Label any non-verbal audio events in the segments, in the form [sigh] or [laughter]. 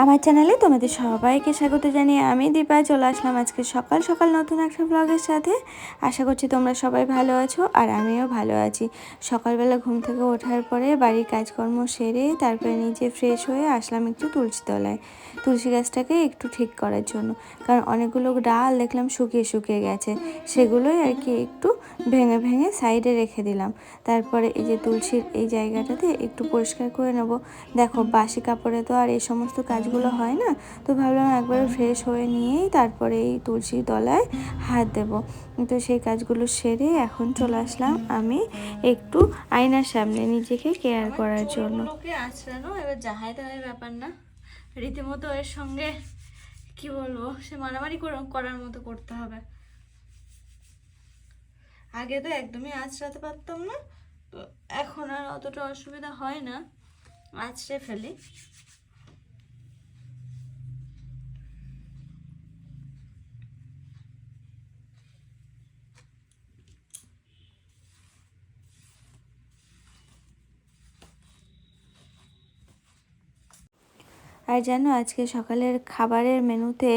আমার চ্যানেলে তোমাদের সবাইকে স্বাগত জানিয়ে আমি দীপা, চলে আসলাম আজকে সকাল সকাল নতুন একটা ব্লগের সাথে। আশা করছি তোমরা সবাই ভালো আছো আর আমিও ভালো আছি। সকালবেলা ঘুম থেকে ওঠার পরে বাড়ির কাজকর্ম সেরে তারপরে নিজে ফ্রেশ হয়ে আসলাম একটু তুলসী তলায়। তুলসী গাছটাকে একটু ঠিক করার জন্য। কারণ অনেকগুলো ডাল দেখলাম শুকিয়ে শুকিয়ে গেছে। সেগুলোই আর কি একটু ভেঙে ভেঙে সাইডে রেখে দিলাম। তারপরে এই যে তুলসীর এই জায়গাটাতে একটু পরিষ্কার করে নেব। দেখো, বাসি কাপড়ে তো আর এই সমস্ত কাজগুলো হয় না। তো ভাবলাম একবার ফ্রেশ হয়ে নিয়েই তারপরে এই তুলসীর তলায় হাত দেব। তো সেই কাজগুলো সেরে এখন চলে আসলাম আমি একটু আয়নার সামনে নিজেকে কেয়ার করার জন্য। আছড়ানো এবার যাহাই তাহাই ব্যাপার না। রীতিমতো এর সঙ্গে, কি বলব, সে মারামারি কর- করার মতো করতে হবে। আগে তো একদমই আঁচড়াতে পারতাম না, তো এখন আর অতটা অসুবিধা হয় না। আঁচড়ে ফেলি। আর জানো, আজকে সকালের খাবারের মেনুতে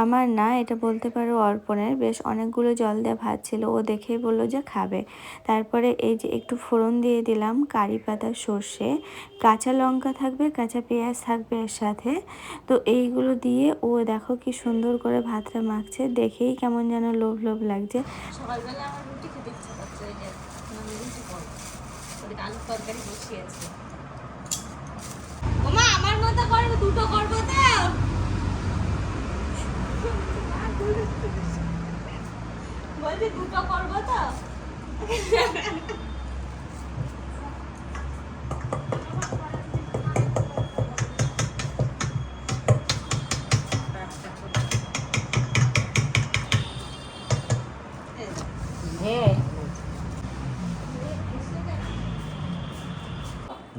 আমার না, এটা বলতে পারো অর্পণের, বেশ অনেকগুলো জল দেওয়া ভাত ছিল। ও দেখেই বলল যে খাবে। তারপরে এই যে একটু ফোড়ন দিয়ে দিলাম, কারি পাতা, সর্ষে, কাঁচা লঙ্কা থাকবে, কাঁচা পেঁয়াজ থাকবে এর সাথে। তো এইগুলো দিয়ে ও দেখো কি সুন্দর করে ভাতটা মাখছে, দেখেই কেমন যেন লোভ লোভ লাগছে। আলুর তরকারি বসিয়েছি ওমা আমার মতো করব দুটো করব তো বলছি দুটো করব তো?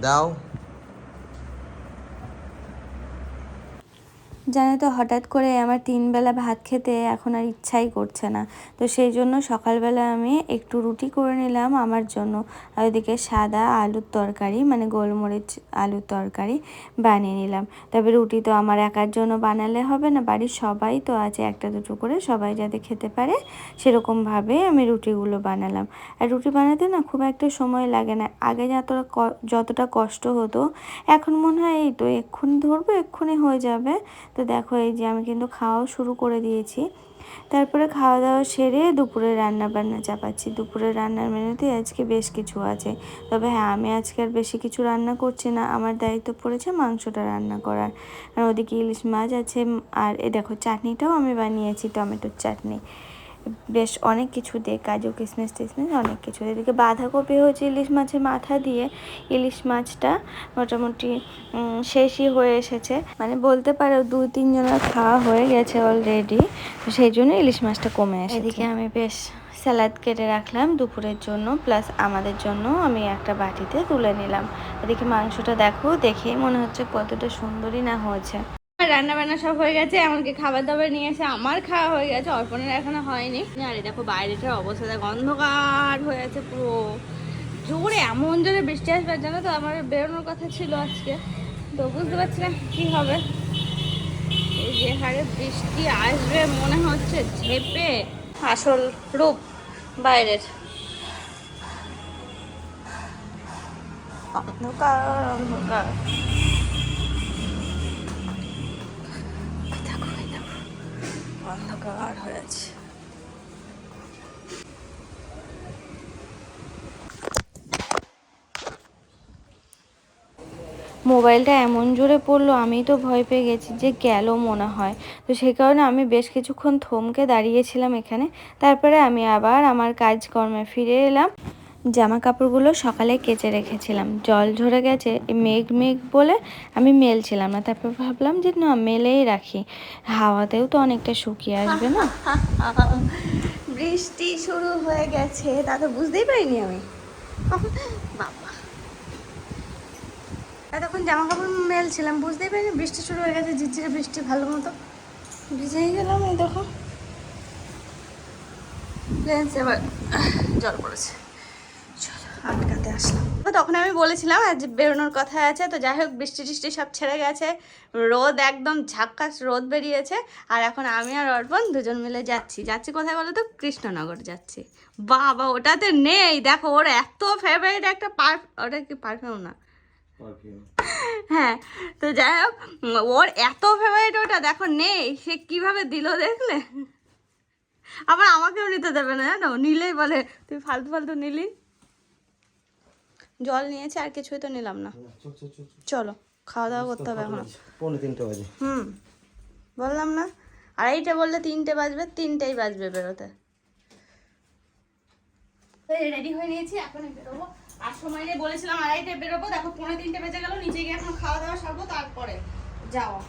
দাও। জানো তো, হঠাৎ করে আমার তিন বেলা ভাত খেতে এখন আর ইচ্ছাই করছে না। তো সেই জন্য সকালবেলা আমি একটু রুটি করে নিলাম আমার জন্য। আর ওদিকে সাদা আলুর তরকারি মানে গোলমরিচ আলুর তরকারি বানিয়ে নিলাম। তবে রুটি তো আমার একার জন্য বানালে হবে না, বাড়ির সবাই তো আছে, একটা দুটো করে সবাই যাতে খেতে পারে, সেরকমভাবে আমি রুটিগুলো বানালাম। আর রুটি বানাতে না খুব একটা সময় লাগে না। আগে যতটা যতটা কষ্ট হতো, এখন মনে হয় এই তো, এক্ষুনি ধরবো, এক্ষুনি হয়ে যাবে। তো দেখো এই যে আমি কিন্তু খাওয়াও শুরু করে দিয়েছি। তারপরে খাওয়া দাওয়া সেরে দুপুরে রান্না বান্না চাপাচ্ছি। দুপুরে রান্নার মেনুতে আজকে বেশ কিছু আছে। তবে হ্যাঁ আমি আজকে আর বেশি কিছু রান্না করছি না। আমার দায়িত্ব পড়েছে মাংসটা রান্না করার। আর ওদিকে ইলিশ মাছ আছে আর এ দেখো চাটনিটাও আমি বানিয়েছি, টমেটোর চাটনি। বেশ অনেক কিছু দিয়ে কাজু কিশমিশ টিশমিশ অনেক কিছু। এদিকে বাঁধাকপি হচ্ছে ইলিশ মাছের মাথা দিয়ে। ইলিশ মাছটা মোটামুটি শেষই হয়ে এসেছে। মানে বলতে পারো দু তিনজনের খাওয়া হয়ে গেছে অলরেডি সেই জন্য ইলিশ মাছটা কমে এসেছে। এদিকে আমি বেশ স্যালাড কেটে রাখলাম দুপুরের জন্য প্লাস আমাদের জন্য আমি একটা বাটিতে তুলে নিলাম। এদিকে মাংসটা দেখো, দেখেই মনে হচ্ছে কতটা সুন্দরই না হয়েছে। রান্না বান্না সব হয়ে গেছে, এমনকি খাবার দাবার নিয়ে এসে আমার খাওয়া হয়ে গেছে, অর্পণের এখনও হয়নি। আর দেখো বাইরেটার অবস্থা, দেখো অন্ধকার হয়ে আছে পুরো। জোরে, এমন জোরে বৃষ্টি আসবে, জানো তো? আমার বেরোনোর কথা ছিল আজকে। তো বুঝতে পারছি না কি হবে। এই যে হারে বৃষ্টি আসবে মনে হচ্ছে, ঝেপে। আসল রূপ বাইরের। অন্ধকার অন্ধকার। অন্ধকার হয়ে আছে। মোবাইলটা এমন জোরে পড়ল আমি তো ভয় পেয়ে গেছি যে গেল মনে হয়। তো সেই কারণে আমি বেশ কিছুক্ষণ থমকে দাঁড়িয়েছিলাম এখানে। তারপরে আমি আবার আমার কাজকর্মে ফিরে এলাম। জামা কাপড়গুলো সকালে কেচে রেখেছিলাম। জল ঝরে গেছে, মেঘ মেঘ বলে আমি মেলছিলাম না। তারপর ভাবলাম যে না, মেলেই রাখি। হাওয়াতেও তো অনেকটা শুকিয়ে আসবে না? [laughs] বৃষ্টি শুরু হয়ে গেছে, তা তো বুঝতেই পারিনি আমি। [laughs] বাবা। এতক্ষণ জামা কাপড় মেলছিলাম, বুঝতেই পারিনি বৃষ্টি শুরু হয়ে গেছে, ঝিরঝিরে বৃষ্টি ভালো মতো। ভিজেই গেলাম এই দেখো। জল পড়েছে। আসলাম। তখন আমি বলেছিলাম আজ বেরোনোর কথা আছে তো যাই হোক বৃষ্টি টিষ্টি সব ছেড়ে গেছে। রোদ একদম ঝাক্কাস রোদ বেরিয়েছে। আর এখন আমি আর অর্পণ দুজন মিলে যাচ্ছি। যাচ্ছি কোথায় বলো তো? কৃষ্ণনগর যাচ্ছি। বাবা ওটাতে নেই। দেখো ওর এত ফেভারিট একটা পার ওটা কি পারফিউম না? হ্যাঁ তো যাই হোক ওর এত ফেভারিট ওটা দেখো নেই। সে কীভাবে দিল দেখলে? আবার আমাকেও নিতে দেবে না জানো? নিলেই বলে তুই ফালতু ফালতু নিলি? জল নিয়েছে আর কিছুই তো নিলাম না। চলো খাওয়া দাওয়া করতে হবে এখন। পৌনে তিনটে বাজে। হুম বললাম না আড়াইটে বললে তিনটে বাজবে তিনটেই বাজবে বেরোতে। রেডি হয়ে নিয়েছি এখন বেরোবো। আর সময় নিয়ে বলেছিলাম আড়াইটে বেরোবো দেখো পৌনে তিনটে বেজে গেল নিচে গিয়ে এখন খাওয়া দাওয়া সারবো তারপরে যাওয়া।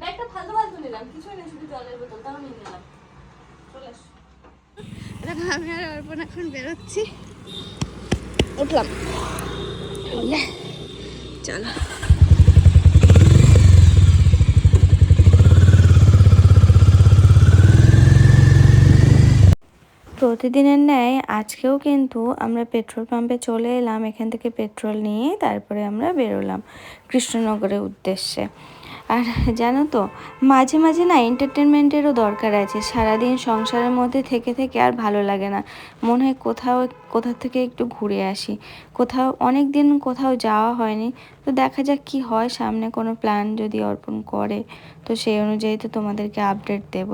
ব্যাগটা ফালতু ফালতু নিলাম কিছুই না শুধু জলের বোতল তাও নিয়ে নিলাম। চলে আসো। দেখো আমি আর অর্পণ এখন বেরোচ্ছি। উঠলাম। চলো। প্রতিদিনের ন্যায় আজকেও কিন্তু আমরা পেট্রোল পাম্পে চলে এলাম এখান থেকে পেট্রোল নিয়ে তারপরে আমরা বেরোলাম কৃষ্ণনগরের উদ্দেশ্যে। আর জানো তো, মাঝে মাঝে না এন্টারটেনমেন্টেরও দরকার আছে। সারাদিন সংসারের মধ্যে থেকে থেকে আর ভালো লাগে না। মনে হয় কোথাও, কোথা থেকে একটু ঘুরে আসি। কোথাও অনেক দিন কোথাও যাওয়া হয়নি। তো দেখা যাক কি হয়, সামনে কোনো প্ল্যান যদি অর্পণ করে, তো সেই অনুযায়ী তো তোমাদেরকে আপডেট দেব।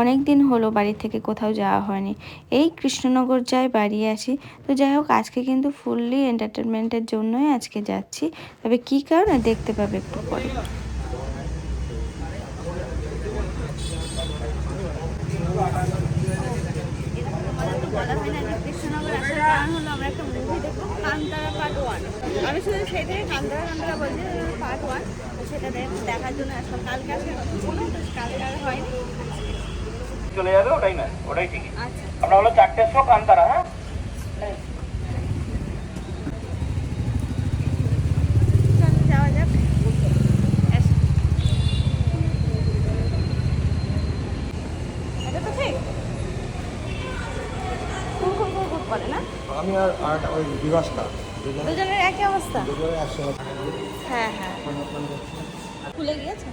অনেক দিন হলো বাড়ি থেকে কোথাও যাওয়া হয়নি। এই কৃষ্ণনগর যাই বাড়ি আসি। তো যাই হোক, আজকে কিন্তু ফুললি এন্টারটেনমেন্টের জন্যই আজকে যাচ্ছি। তবে কী কারণে দেখতে পাবে একটু পরে বলা হয় না যে কৃষ্ণনগর আসার কারণ হলো আমরা একটা মুভি দেখব কান্তারা পার্ট ওয়ান আমি শুধু সেটাই কান্তারা কান্তারা বলছি পার্ট ওয়ান সেটা দেখ- দেখার জন্য আসলাম। কালকে আসার কথা ছিল কালকে আর হয়নি। চলে যাবে ওটাই না ওটাই ঠিকই। আচ্ছা। আমরা হলো চারটে শো কান্তারা হ্যাঁ চলো যাওয়া যাক এসো। এটা তো ঠিক খুব খুব খুব খুব করে না আমি আর আর ওই বিবাসটা দুজনের একই অবস্থা? দুজনে একসঙ্গে হ্যাঁ হ্যাঁ। খুলে গিয়েছে?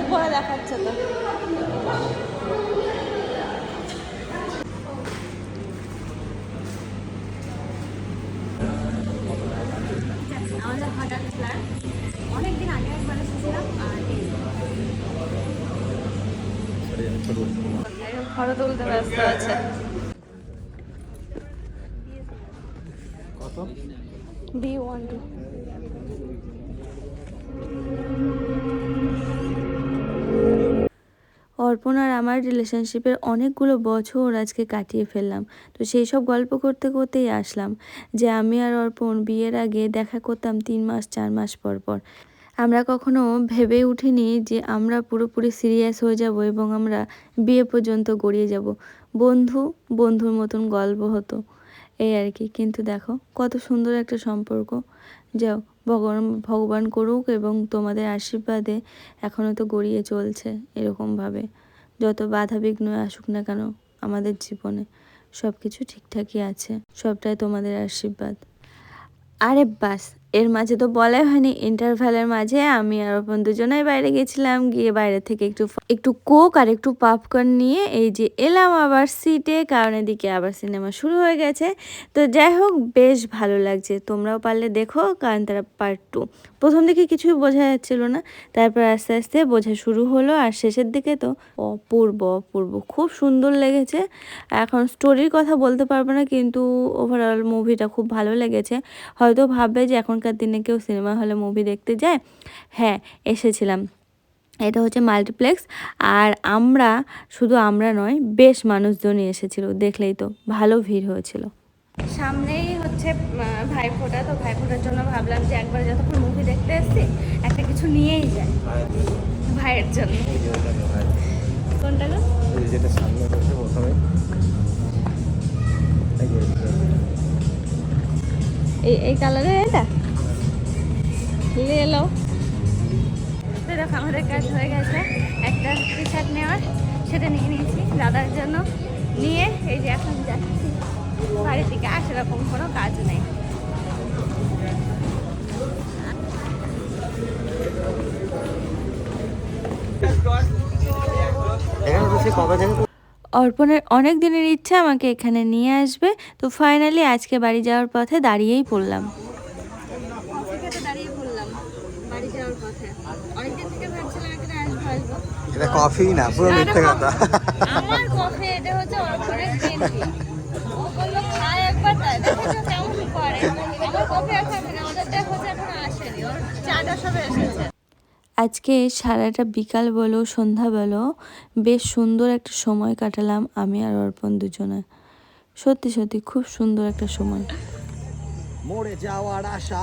উপরে দেখাচ্ছে তো। আমাদের হঠাৎ প্ল্যান অনেকদিন আগে একবার এসেছিলাম আর অর্পণ আর আমার রিলেশনশিপের অনেকগুলো বছর আজকে কাটিয়ে ফেললাম। তো সেই সব গল্প করতে করতেই আসলাম যে আমি আর অর্পণ বিয়ের আগে দেখা করতাম তিন মাস, চার মাস পর পর। আমরা কখনো ভেবে উঠিনি যে আমরা পুরোপুরি সিরিয়াস হয়ে যাব এবং আমরা বিয়ে পর্যন্ত গড়িয়ে যাব। বন্ধু, বন্ধুর মতন গল্প হতো। এই আর কি। কিন্তু দেখো, কত সুন্দর একটা সম্পর্ক। যাও, ভগবান ভগবান করুক এবং তোমাদের আশীর্বাদে এখনও তো গড়িয়ে চলছে এরকমভাবে। যত বাধা বিঘ্ন আসুক না কেন আমাদের জীবনে সব কিছু ঠিকঠাকই আছে। সবটাই তোমাদের আশীর্বাদ। আরে বাস এর মাঝে তো বলাই হয়নি ইন্টারভ্যালের মাঝে আমি আর ওপন দুজনেই বাইরে গেছিলাম, গিয়ে বাইরে থেকে একটু একটু কোক আর একটু পপকর্ন নিয়ে এই যে এলাম আবার সিটে কারণ এদিকে আবার সিনেমা শুরু হয়ে গেছে। তো যাই হোক, বেশ ভালো লাগছে, তোমরাও পারলে দেখো কারণ তারা পার্ট টু প্রথম দিকে কিছুই বোঝা যাচ্ছিল না, তারপর আস্তে আস্তে বোঝা শুরু হলো, আর শেষের দিকে তো অপূর্ব অপূর্ব, খুব সুন্দর লেগেছে। এখন স্টোরির কথা বলতে পারব না, কিন্তু ওভারঅল মুভিটা খুব ভালো লেগেছে। হয়তো ভাববে যে এখনকার দিনে কেউ সিনেমা হলে মুভি দেখতে যায়? হ্যাঁ এসেছিলাম। এটা হচ্ছে মাল্টিপ্লেক্স। আর আমরা শুধু আমরা নয় বেশ মানুষজনই এসেছিল দেখলেই তো ভালো ভিড় হয়েছিল। সামনেই হচ্ছে ভাইফোঁটা। তো ভাইফোঁটার জন্য ভাবলাম যে একবার যতক্ষণ মুভি দেখতে এসছি একটা কিছু নিয়েই যাই ভাইয়ের জন্য। কোনটা গো? এই যেটা সামনে রয়েছে প্রথমে। এই এই কালারের এটা? নিয়ে এলো। দেখো আমাদের কাজ হয়ে গেছে। একটা টি শার্ট নেওয়ার সেটা নিয়ে নিয়েছি দাদার জন্য। নিয়ে এই যে এখন যাচ্ছি। বাড়ির দিকে আর সেরকম কোনো কাজ নেই। অর্পণের অনেক দিনের ইচ্ছা আমাকে এখানে নিয়ে আসবে। তো ফাইনালি আজকে বাড়ি যাওয়ার পথে দাঁড়িয়েই পড়লাম কফি খেতে দাঁড়িয়ে পড়লাম বাড়ি যাওয়ার পথে অনেকদিন থেকে ভাবছিলাম এখানে আসব আসব এটা কফি না পুরো মিথ্যে কথা। আমার কফি এটা হচ্ছে অর্পণের গ্রিন টি ও বলল খায় একবার তাই দেখো কেমন করে। আমার কফি আর খাবে না ওদের দেখ হচ্ছে এখনও আসেনি ওর চাটা সবে এসেছে। আজকে সারাটা বিকাল বলো সন্ধ্যা বলো বেশ সুন্দর একটা সময় কাটালাম আমি আর অর্পণ দুজনে। সত্যি সত্যি খুব সুন্দর একটা সময়। মরে যাওয়ার আশা।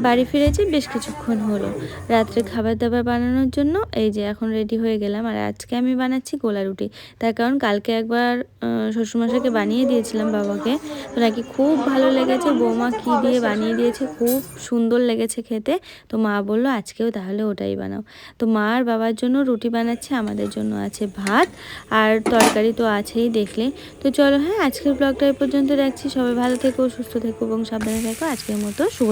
বাড়ি ফিরেছি বেশ কিছুক্ষণ হলো। রাত্রে খাবার দাবার বানানোর জন্য এই যে এখন রেডি হয়ে গেলাম। আর আজকে আমি বানাচ্ছি গোলা রুটি। তার কারণ কালকে একবার আহ, শ্বশুরমশাইকে বানিয়ে দিয়েছিলাম বাবাকে। তো নাকি খুব ভালো লেগেছে। বৌমা কী দিয়ে বানিয়ে দিয়েছে খুব সুন্দর লেগেছে খেতে। তো মা বলল আজকেও তাহলে ওটাই বানাও। তো মা আর বাবার জন্য রুটি বানাচ্ছে আমাদের জন্য আছে ভাত। আর তরকারি তো আছেই দেখলে। তো চলো হ্যাঁ আজকের ব্লগটা এই পর্যন্ত রাখছি। সবাই ভালো থেকো সুস্থ থেকো এবং সাবধানে থেকো। আজকের মতো শুভ